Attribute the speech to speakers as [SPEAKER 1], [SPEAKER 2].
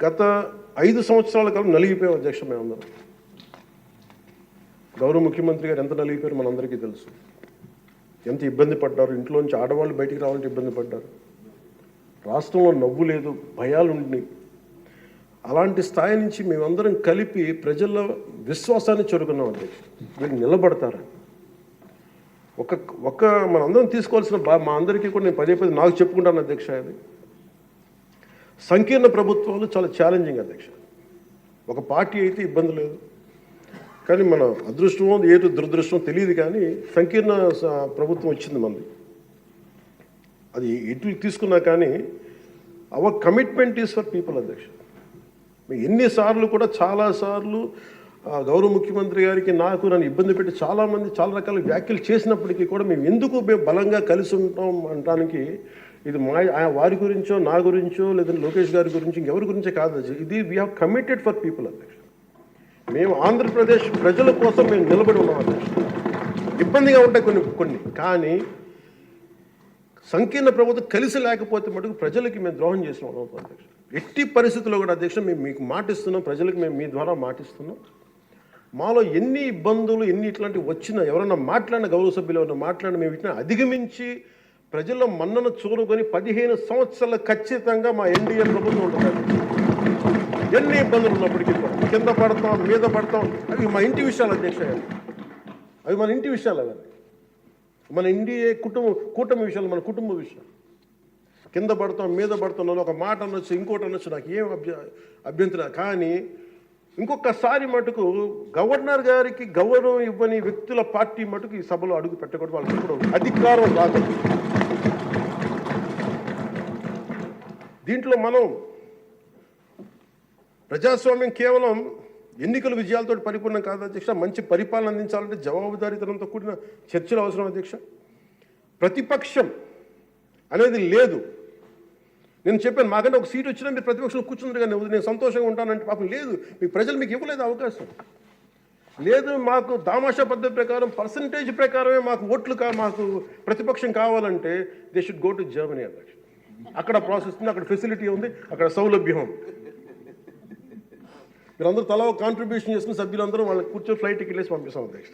[SPEAKER 1] గత ఐదు సంవత్సరాల కాలం నలిగిపోయాం అధ్యక్ష మేమందరం. గౌరవ ముఖ్యమంత్రి గారు ఎంత నలిగిపోయారు మనందరికీ తెలుసు. ఎంత ఇబ్బంది పడ్డారు ఇంట్లోంచి ఆడవాళ్ళు బయటికి రావాలంటే ఇబ్బంది పడ్డారు. రాష్ట్రంలో నవ్వు లేదు భయాలు ఉండినాయి అలాంటి స్థాయి నుంచి మేమందరం కలిపి ప్రజల విశ్వాసాన్ని చెరుకున్నాం అధ్యక్ష. వీళ్ళు నిలబడతారని ఒక ఒక మనందరం తీసుకోవాల్సిన బా మా అందరికీ కూడా నేను పదే పదే నాకు చెప్పుకుంటాను అధ్యక్ష అది. సంకీర్ణ ప్రభుత్వాలు చాలా ఛాలెంజింగ్ అధ్యక్ష. ఒక పార్టీ అయితే ఇబ్బంది లేదు. కానీ మన అదృష్టమో ఏటు దురదృష్టమో తెలియదు కానీ సంకీర్ణ స- ప్రభుత్వం వచ్చింది మనది. అది ఎటు తీసుకున్నా కానీ our commitment is for people అధ్యక్ష. ఎన్నిసార్లు కూడా చాలాసార్లు గౌరవ ముఖ్యమంత్రి గారికి నాకు నన్ను ఇబ్బంది పెట్టి చాలామంది చాలా రకాల వ్యాఖ్యలు చేసినప్పటికీ కూడా మేము ఎందుకు మేము బలంగా కలిసి ఉంటాం అనడానికి ఇది మా వారి గురించో నా గురించో లేదంటే లోకేష్ గారి గురించి ఇంకెవరి గురించో కాదు. ఇది we have committed for people అధ్యక్ష. మేము ఆంధ్రప్రదేశ్ ప్రజల కోసం మేము నిలబడి ఉన్నాం అధ్యక్ష. ఇబ్బందిగా ఉంటాయి కొన్ని కొన్ని. కానీ సంకీర్ణ ప్రభుత్వం కలిసి లేకపోతే మటుకు ప్రజలకి మేము ద్రోహం చేసిన వాళ్ళం అధ్యక్ష. ఎట్టి పరిస్థితుల్లో కూడా అధ్యక్ష మేము మీకు మాటిస్తున్నాం ప్రజలకు మేము మీ ద్వారా మాటిస్తున్నాం మాలో ఎన్ని ఇబ్బందులు ఎన్ని ఇట్లాంటివి వచ్చినా ఎవరైనా మాట్లాడిన గౌరవ సభ్యులు ఎవరన్నా మాట్లాడిన మేము ఇట్లా అధిగమించి ప్రజల మన్నను చూరుకొని పదిహేను సంవత్సరాలు ఖచ్చితంగా మా ఎన్డీఏ ప్రభుత్వం ఉంటుంది. ఎన్ని ఇబ్బందులు ఉన్నప్పటికీ కూడా కింద పడతాం మీద పడతాం. అవి మా ఇంటి విషయాలు అధ్యక్ష అవి మన ఇంటి విషయాలు అవన్నీ మన ఇండియే కుటుంబ కూటమి విషయాలు మన కుటుంబ విషయాలు. కింద పడతాం మీద పడతాం ఒక మాట అనొచ్చు ఇంకోటి అనొచ్చు నాకు ఏం అభ్య అభ్యంతరం కానీ ఇంకొకసారి మటుకు గవర్నర్ గారికి గౌరవం ఇవ్వని వ్యక్తుల పార్టీ మటుకు ఈ సభలో అడుగు పెట్టకూడదు వాళ్ళకి ఇప్పుడు అధికారం రాదు. దీంట్లో మనం ప్రజాస్వామ్యం కేవలం ఎన్నికల విజయాలతో పరిపూర్ణం కాదు అధ్యక్ష మంచి పరిపాలన అందించాలంటే జవాబుదారీతనంతో కూడిన చర్చలు అవసరం అధ్యక్ష. ప్రతిపక్షం అనేది లేదు. నేను చెప్పాను మాకంటే ఒక సీట్ వచ్చినా మీరు ప్రతిపక్షంలో కూర్చున్నారు కానీ నేను సంతోషంగా ఉంటానంటే పాపం లేదు. మీ ప్రజలు మీకు ఇవ్వలేదు అవకాశం. లేదు మాకు దామాషా పద్ధతి ప్రకారం పర్సంటేజ్ ప్రకారమే మాకు ఓట్లు కా మాకు ప్రతిపక్షం కావాలంటే they should go to Germany అధ్యక్ష అక్కడ ప్రాసెస్ ఉంది అక్కడ ఫెసిలిటీ ఉంది అక్కడ సౌలభ్యం ఉంది. మీరందరూ తలా ఒక కాంట్రిబ్యూషన్ చేసుకుని సభ్యులందరూ వాళ్ళకి కూర్చొని ఫ్లైట్ టికెట్ వేసి పంపిస్తాం అధ్యక్ష